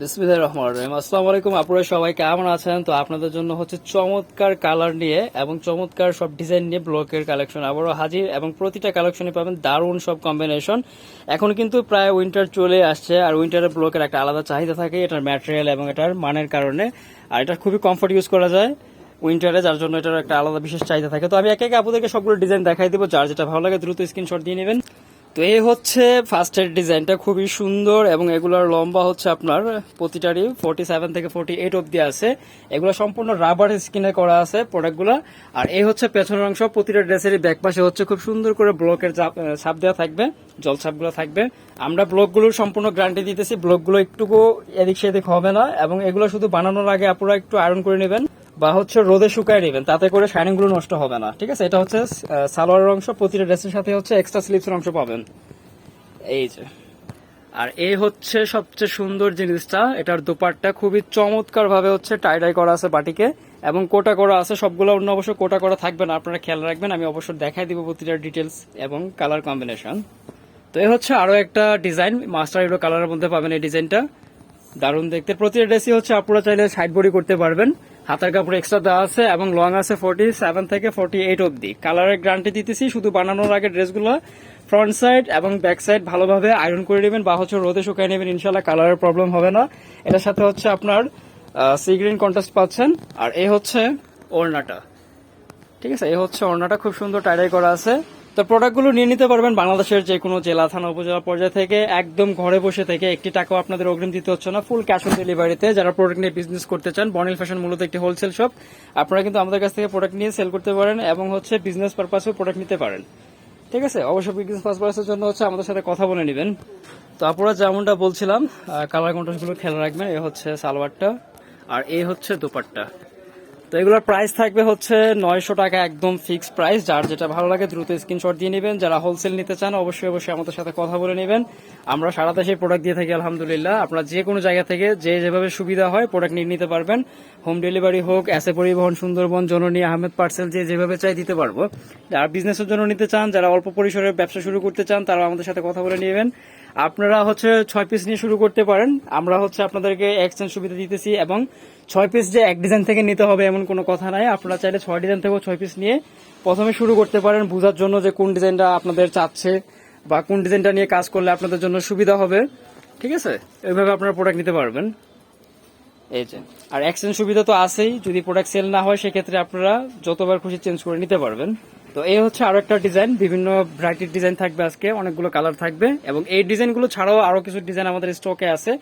বিসমিল্লাহির রহমানির রহিম। আসসালামু আলাইকুম, আপনারা সবাই কেমন আছেন? তো আপনাদের জন্য হচ্ছে চমৎকার কালার নিয়ে এবং চমৎকার সব ডিজাইন নিয়ে ব্লকের কালেকশন আবারও হাজির এবং প্রতিটা কালেকশনে পাবেন দারুণ সব কম্বিনেশন এখন কিন্তু প্রায় উইন্টার চলে আসছে আর উইন্টারের ব্লকের একটা আলাদা চাহিদা থাকে, এটার ম্যাটেরিয়াল এবং এটার মানের কারণে। আর এটা খুবই কমফোর্ট ইউজ করা যায় উইন্টারে যার জন্য এটার একটা আলাদা বিশেষ চাহিদা থাকে। তো আমি একে একে আপনাদেরকে সবগুলো ডিজাইন দেখাই দিব, যার যেটা ভালো লাগে দ্রুত স্ক্রিনশট দিয়ে নেবেন। তো এই হচ্ছে ফার্স্টের ডিজাইনটা খুবই সুন্দর এবং এগুলোর লম্বা হচ্ছে আপনার প্রতিটারই ফোর্টি সেভেন থেকে ফোর্টি এইট অব্দি আছে। এগুলো সম্পূর্ণ রাবার স্কিনে করা আছে প্রোডাক্টগুলো আর এই হচ্ছে পেছনের অংশ, প্রতিটা ড্রেসেরই ব্যাক পাশে হচ্ছে খুব সুন্দর করে ব্লকের ছাপ দেওয়া থাকবে, জল ছাপগুলো থাকবে। আমরা ব্লকগুলোর সম্পূর্ণ গ্যারান্টি দিতেছি ব্লকগুলো একটুকু এদিক সেদিক হবে না এবং এগুলো শুধু বানানোর আগে আপনারা একটু আয়রন করে নেবেন। বা হচ্ছে রোদে শুকায় নেবেন, তাতে করে শাইনিংগুলো নষ্ট হবে না, ঠিক আছে? এটা হচ্ছে সালোয়ারের অংশ, প্রতিটা ড্রেসের সাথে হচ্ছে এক্সট্রা স্লিপসের অংশ পাবেন। এই যে। আর এই হচ্ছে সবচেয়ে সুন্দর জিনিসটা, এটার দোপাট্টা খুবই চমৎকার ভাবে হচ্ছে টাইডাই করা আছে বাটিকে, এবং কোটা করা আছে, সবগুলো অন্য অবশ্য কোটা করা থাকবে না, আপনারা খেয়াল রাখবেন, আমি অবশ্য দেখাই দিব প্রতিটা ডিটেলস এবং কালার কম্বিনেশন তো এই হচ্ছে আরও একটা ডিজাইন মাস্টার ইউরো কালারের মধ্যে পাবেন এই ডিজাইনটা দারুণ দেখতে, প্রতিটা ড্রেসই হচ্ছে আপনারা চাইলে সাইড বডি করতে পারবেন। হাতার কাপড় এক্সট্রা দেওয়া আছে এবং লং আছে ফোর্টি সেভেন থেকে ফোর্টি এইট অব্দি কালারের গ্যারান্টি দিতেছি, শুধু বানানোর আগে ড্রেসগুলো ফ্রন্ট সাইড এবং ব্যাক সাইড ভালোভাবে আয়রন করে নেবেন বা হচ্ছে রোদে শুকাই নেবেন ইনশাল্লাহ কালারের প্রবলেম হবে না। এটার সাথে হচ্ছে আপনার সি গ্রিন কন্ট্রাস্ট পাচ্ছেন। আর এ হচ্ছে ওড়নাটা। ঠিক আছে? এ হচ্ছে ওড়নাটা, খুব সুন্দর টাইডাই করা আছে। তো প্রোডাক্টগুলো নিয়ে নিতে পারবেন বাংলাদেশের যে কোনো জেলা, থানা, উপজেলা পর্যায় থেকে। একদম ঘরে বসে থেকে একটি টাকাও আপনাদের অগ্রিম দিতে হচ্ছে না। ফুল ক্যাশ অন ডেলিভারিতে যারা প্রোডাক্ট নিয়ে বিজনেস করতে চান বর্নিল ফ্যাশন মূলত একটি হোলসেল শপ আপনারা কিন্তু আমাদের কাছ থেকে প্রোডাক্ট নিয়ে সেল করতে পারেন এবং হচ্ছে বিজনেস পারপাসেও প্রোডাক্ট নিতে পারেন। ঠিক আছে? অবশ্যই বিজনেস পারপাসের জন্য হচ্ছে আমাদের সাথে কথা বলে নেবেন। তো আপনারা যেমনটা বলছিলাম কালার কন্ট্রাস্টগুলো খেয়াল রাখবেন, এ হচ্ছে সালোয়ারটা আর এই হচ্ছে দোপাট্টা। তো এগুলোর প্রাইস থাকবে হচ্ছে নয়শো টাকা একদম ফিক্স প্রাইস যার যেটা ভালো লাগে দ্রুত স্ক্রিনশট দিয়ে নেবেন। যারা হোলসেল নিতে চান, অবশ্যই অবশ্যই আমাদের সাথে কথা বলে নেবেন। আমরা সারা দেশে প্রোডাক্ট দিয়ে থাকি, আলহামদুলিল্লাহ। আপনারা যে কোনো জায়গা থেকে যে যেভাবে সুবিধা হয় প্রোডাক্ট নিয়ে নিতে পারবেন। হোম ডেলিভারি হোক এসে পরিবহন, সুন্দরবন, জননী, আহমেদ পার্সেল যে যেভাবে চাই দিতে পারব। যারা বিজনেসের জন্য নিতে চান, যারা অল্প পরিসরে ব্যবসা শুরু করতে চান তারা আমাদের সাথে কথা বলে নেবেন। আপনারা হচ্ছে ছয় পিস নিয়ে শুরু করতে পারেন। আমরা হচ্ছে আপনাদেরকে এক্সচেঞ্জ সুবিধা দিতেছি এবং ছয় পিস যে এক ডিজাইন থেকে নিতে হবে এমন কোনো কথা নাই। আপনারা চাইলে ছয় ডিজাইন থেকেও ছয় পিস নিয়ে প্রথমে শুরু করতে পারেন, বোঝার জন্য যে কোন ডিজাইনটা আপনাদের চাচ্ছে বা কোন ডিজাইনটা নিয়ে কাজ করলে আপনাদের জন্য সুবিধা হবে। ঠিক আছে? এইভাবে আপনারা প্রোডাক্ট নিতে পারবেন। এই যে, আর এক্সচেঞ্জ সুবিধা তো আছেই। যদি প্রোডাক্ট সেল না হয়, সেক্ষেত্রে আপনারা যতবার খুশি চেঞ্জ করে নিতে পারবেন। তো এই হচ্ছে আরও একটা ডিজাইন বিভিন্ন ভ্যারাইটির ডিজাইন থাকবে আজকে, অনেকগুলো কালার থাকবে। এবং এই ডিজাইনগুলো ছাড়াও আরও কিছু ডিজাইন আমাদের স্টকে আছে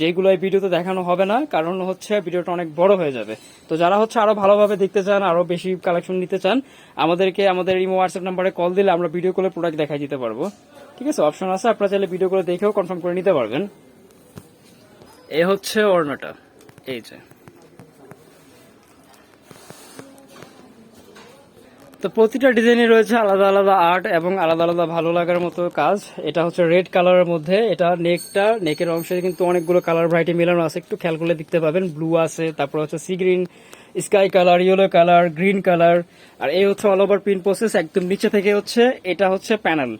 যেগুলো এই ভিডিওতে দেখানো হবে না, কারণ হচ্ছে ভিডিওটা অনেক বড় হয়ে যাবে। তো যারা হচ্ছে আরও ভালোভাবে দেখতে চান, আরও বেশি কালেকশন নিতে চান, আমাদেরকে, আমাদের ইমো হোয়াটসঅ্যাপ নাম্বারে কল দিলে আমরা ভিডিও কলে প্রোডাক্ট দেখাই দিতে পারব। ঠিক আছে? অপশন আছে, আপনারা চাইলে ভিডিও করে দেখেও কনফার্ম করে নিতে পারবেন। এ হচ্ছে ওড়নাটা, এই যে। তো প্রতিটা ডিজাইনে রয়েছে আলাদা আলাদা আর্ট এবং আলাদা আলাদা ভালো লাগার মতো কাজ। এটা হচ্ছে রেড কালারের মধ্যে। এটা নেকটা নেকের অংশে কিন্তু অনেকগুলো কালার ভ্যারাইটি মেলানো আছে। একটু খেয়াল করলে দেখতে পাবেন। ব্লু আছে, তারপর হচ্ছে sea green sky colour yellow colour green colour আর এই হচ্ছে অল ওভার প্রিন্ট প্রসেস একদম নিচে থেকে হচ্ছে, এটা হচ্ছে প্যানেল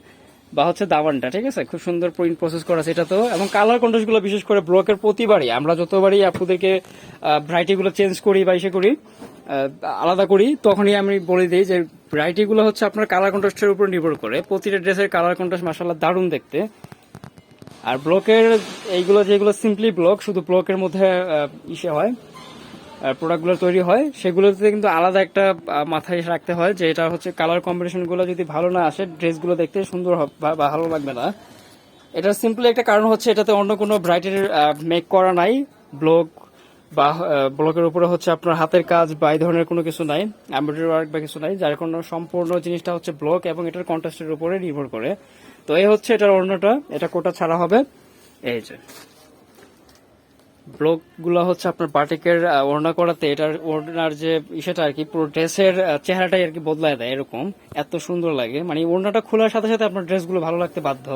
বা হচ্ছে দাবানটা, ঠিক আছে? খুব সুন্দর প্রিন্ট প্রসেস করা আছে এটা তো। এবং কালার কন্ট্রাস্টগুলো বিশেষ করে ব্লকের প্রতিবারই, আমরা যতবারই আপনাদেরকে ভ্যারাইটি গুলো চেঞ্জ করি বা ইসে করি আলাদা করি, তখনই আমি বলে দিই যে ভ্যারাইটি গুলো হচ্ছে আপনার কালার কন্ট্রাস্টের উপর নির্ভর করে। প্রতিটা ড্রেসের কালার কন্ট্রাস্ট মাসাল্লাহ দারুণ দেখতে। আর ব্লকের এইগুলো যেগুলো সিম্পলি ব্লক শুধু ব্লকের মধ্যে ইসে হয় প্রোডাক্টগুলো তৈরি হয়, সেগুলোতে কিন্তু আলাদা একটা মাথায় রাখতে হয় যে এটা হচ্ছে কালার কম্বিনেশনগুলো যদি ভালো না আসে ড্রেসগুলো দেখতে সুন্দর বা বা ভালো লাগবে না। এটার সিম্পলি একটা কারণ হচ্ছে এটাতে অন্য কোনো ব্রাইটের মেক করা নাই। ব্লক বা ব্লকের উপরে হচ্ছে আপনার হাতের কাজ বা এই ধরনের কোনো কিছু নাই এমব্রয়ডারি ওয়ার্ক বা কিছু নাই, যার কোনো সম্পূর্ণ জিনিসটা হচ্ছে ব্লক এবং এটার কন্ট্রাস্টের উপরে নির্ভর করে। তো এই হচ্ছে এটার অন্যটা, এটা কোটা ছাড়া হবে। এই যে। ব্লকগুলো হচ্ছে আপনার বাটিকের ওড়না করাতে এটার ওড়নার যে ইসেটা আর কি, পুরো ড্রেসের চেহারাটাই আর কি বদলায় দেয় এরকম। এত সুন্দর লাগে। মানে ওড়নাটা খোলার সাথে সাথে আপনার ড্রেসগুলো ভালো লাগতে বাধ্য।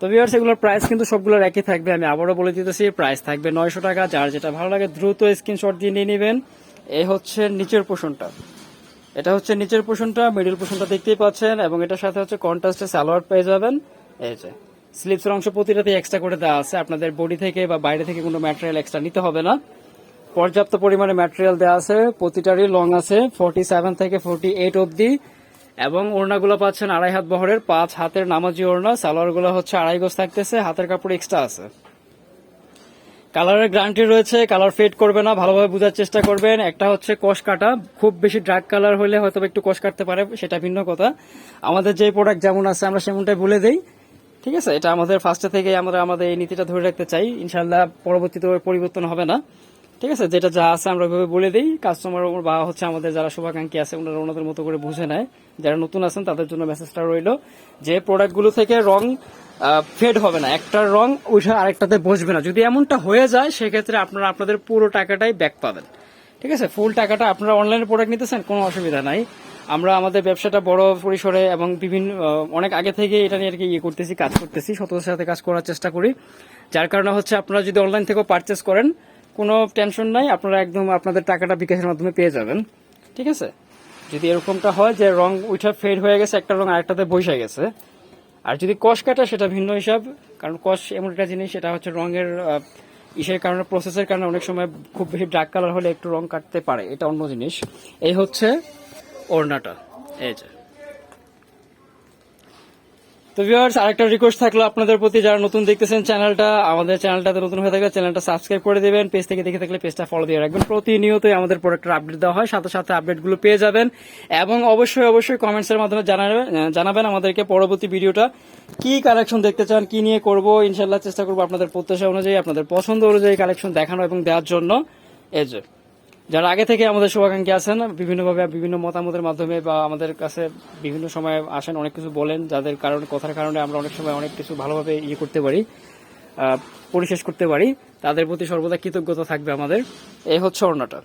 তো ভিউয়ার্স এগুলোর প্রাইস কিন্তু সবগুলোর একই থাকবে, আমি আবারও বলে দিতেছি প্রাইস থাকবে নয়শো টাকা, যার যেটা ভালো লাগে দ্রুত স্ক্রিনশট দিয়ে নিয়ে নেবেন। এই হচ্ছে নিচের পোষণটা এটা হচ্ছে নিচের পোষণটা মিডল পোষণটা দেখতেই পাচ্ছেন, এবং এটার সাথে হচ্ছে কন্ট্রাস্টে সালোয়ার পেয়ে যাবেন। এই যে স্লিপসের অংশ প্রতিটাতে এক্সট্রা করে দেওয়া আছে, আপনাদের বডি থেকে বা বাইরে থেকে কোনো ম্যাটেরিয়াল এক্সট্রা নিতে হবে না। পর্যাপ্ত পরিমাণে ম্যাটেরিয়াল দেওয়া আছে, প্রতিটারই লং আছে ফোর্টি সেভেন থেকে ফোর্টি এইট অব্দি এবং ওড়নাগুলো পাচ্ছেন আড়াই হাত বহরের, পাঁচ হাতের নামাজি ওড়না, সালোয়ারগুলো হচ্ছে আড়াই গোজ থাকতেছে, হাতের কাপড় এক্সট্রা আছে। কালারের গ্যারান্টি রয়েছে, কালার ফেড করবে না, ভালোভাবে বোঝার চেষ্টা করবেন। একটা হচ্ছে কষ কাটা, খুব বেশি ডার্ক কালার হলে হয়তো একটু কষ কাটতে পারে, সেটা ভিন্ন কথা। আমাদের যে প্রোডাক্ট যেমন আছে, আমরা সেমনটাই বলে দেই, ঠিক আছে? এটা আমাদের ফার্স্টে থেকে আমরা আমাদের এই নীতিটা ধরে রাখতে চাই। ইনশাল্লাহ পরবর্তীতে পরিবর্তন হবে না। ঠিক আছে, যেটা যা আছে আমরা ওইভাবে বলে দিই। কাস্টমার বা হচ্ছে আমাদের যারা শুভাকাঙ্ক্ষী আছে, ওনারা ওনাদের মতো করে বুঝে নেয়। যারা নতুন আছেন, তাদের জন্য মেসেজটা রইল যে প্রোডাক্টগুলো থেকে রং ফেড হবে না। একটা রং উঠে আরেকটাতে বসবে না। যদি এমনটা হয়ে যায়, সেক্ষেত্রে আপনারা আপনাদের পুরো টাকাটাই ব্যাক পাবেন। ঠিক আছে ফুল টাকাটা আপনারা অনলাইনে প্রোডাক্ট নিতেছেন, কোনো অসুবিধা নাই। আমরা আমাদের ব্যবসাটা বড় পরিসরে এবং বিভিন্ন অনেক আগে থেকে এটা নিয়ে আর কি ইয়ে করতেছি, কাজ করতেছি, সততার সাথে কাজ করার চেষ্টা করি। যার কারণে হচ্ছে আপনারা যদি অনলাইন থেকেও পারচেস করেন কোনো টেনশন নাই, আপনারা একদম আপনাদের টাকাটা বিকাশের মাধ্যমে পেয়ে যাবেন। ঠিক আছে? যদি এরকমটা হয় যে রং উইটা ফেড হয়ে গেছে, একটা রং আরেকটাতে বসে গেছে, আর যদি কষ কাটা, সেটা ভিন্ন হিসাব, কারণ কষ এমন একটা জিনিস, সেটা হচ্ছে রঙের ইসের কারণে প্রসেসের কারণে অনেক সময় খুব বেশি ডার্ক কালার হলে একটু রং কাটতে পারে, এটা অন্য জিনিস। এই হচ্ছে ওড়নাটা, এই যে। তো ভিউয়ার্স আরেকটা রিকোয়েস্ট থাকল আপনাদের প্রতি। যারা নতুন দেখতেছেন চ্যানেলটা আমাদের চ্যানেলটাতে নতুন হয়ে থাকলে চ্যানেলটা সাবস্ক্রাইব করে দিবেন। পেজ থেকে দেখে থাকলে পেজটা ফলো দিয়ে রাখবেন। প্রতিনিয়তই আমাদের প্রোডাক্টের আপডেট দেওয়া হয়। সাথে সাথে আপডেটগুলো পেয়ে যাবেন। এবং অবশ্যই অবশ্যই কমেন্টসের মাধ্যমে জানাবেন জানাবেন আমাদেরকে পরবর্তী ভিডিওটা কি কালেকশন দেখতে চান, কি নিয়ে করব ইনশাল্লাহ চেষ্টা করব আপনাদের প্রত্যাশা অনুযায়ী, আপনাদের পছন্দ অনুযায়ী কালেকশন দেখানো এবং দেওয়ার জন্য। যে। যারা আগে থেকে আমাদের শুভাকাঙ্ক্ষী আছেন, বিভিন্নভাবে বিভিন্ন মতামতের মাধ্যমে বা আমাদের কাছে বিভিন্ন সময় আসেন, অনেক কিছু বলেন, যাদের কারণে, কথার কারণে আমরা অনেক সময় অনেক কিছু ভালোভাবে ইয়ে করতে পারি পরিশেষ করতে পারি, তাদের প্রতি সর্বদা কৃতজ্ঞতা থাকবে আমাদের। এই হচ্ছে ওড়নাটা।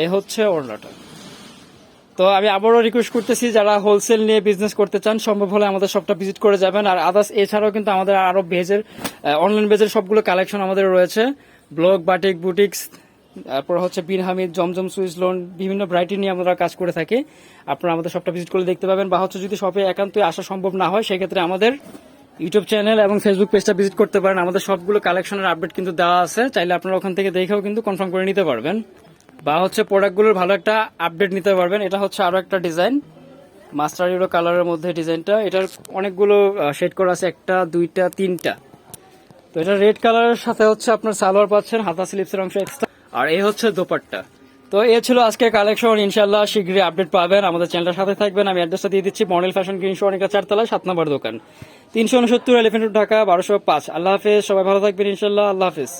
এই হচ্ছে ওড়নাটা। তো আমি আবারও রিকোয়েস্ট করতেছি, যারা হোলসেল নিয়ে বিজনেস করতে চান, সম্ভব হলে আমাদের সবটা ভিজিট করে যাবেন। আর আদার্স এছাড়াও কিন্তু আমাদের আরও ভেজের অনলাইন ভেজের সবগুলো কালেকশন আমাদের রয়েছে। ব্লগ বাটিক বুটিক্স তারপর হচ্ছে বিন হামিদ, জমজম, সুইস লোন, বিভিন্ন ভ্যারাইটি নিয়ে আমরা কাজ করে থাকি। আপনারা আমাদের শপটা ভিজিট করে দেখতে পাবেন বা হচ্ছে যদি শপে একান্তই আসা সম্ভব না হয়, সেক্ষেত্রে আমাদের ইউটিউব চ্যানেল এবং ফেসবুক পেজটা ভিজিট করতে পারেন। আমাদের সবগুলো কালেকশনের আপডেট কিন্তু দেওয়া আছে। চাইলে আপনারা ওখান থেকে দেখেও কিন্তু কনফার্ম করে নিতে পারবেন। বা হচ্ছে প্রোডাক্টগুলোর ভালো একটা আপডেট নিতে পারবেন। এটা হচ্ছে আরও একটা ডিজাইন মাস্টার ইউরো কালারের মধ্যে ডিজাইনটা এটার অনেকগুলো শেড করা আছে। একটা, দুইটা, তিনটা। তো এটা রেড কালারের সাথে হচ্ছে আপনার সালোয়ার পাচ্ছেন। হাতা স্লিপসের অংশ এক্সট্রা আর এই হচ্ছে দোপাট্টা। তো এ ছিল আজকে কালেকশন ইনশাল্লাহ শীঘ্রই আপডেট পাবেন। আমাদের চ্যানেলটার সাথে থাকবেন। আমি অ্যাড্রেসটা দিয়ে দিচ্ছি। মডেল ফ্যাশন গ্রিন অনেকটা চারতলা, সাত নম্বর দোকান। তিনশো উনসত্তর এলিফেন্ট ঢাকা, বারোশো পাঁচ। আল্লাহ হাফেজ। সবাই ভালো থাকবেন ইনশাল্লাহ আল্লাহ হাফেজ।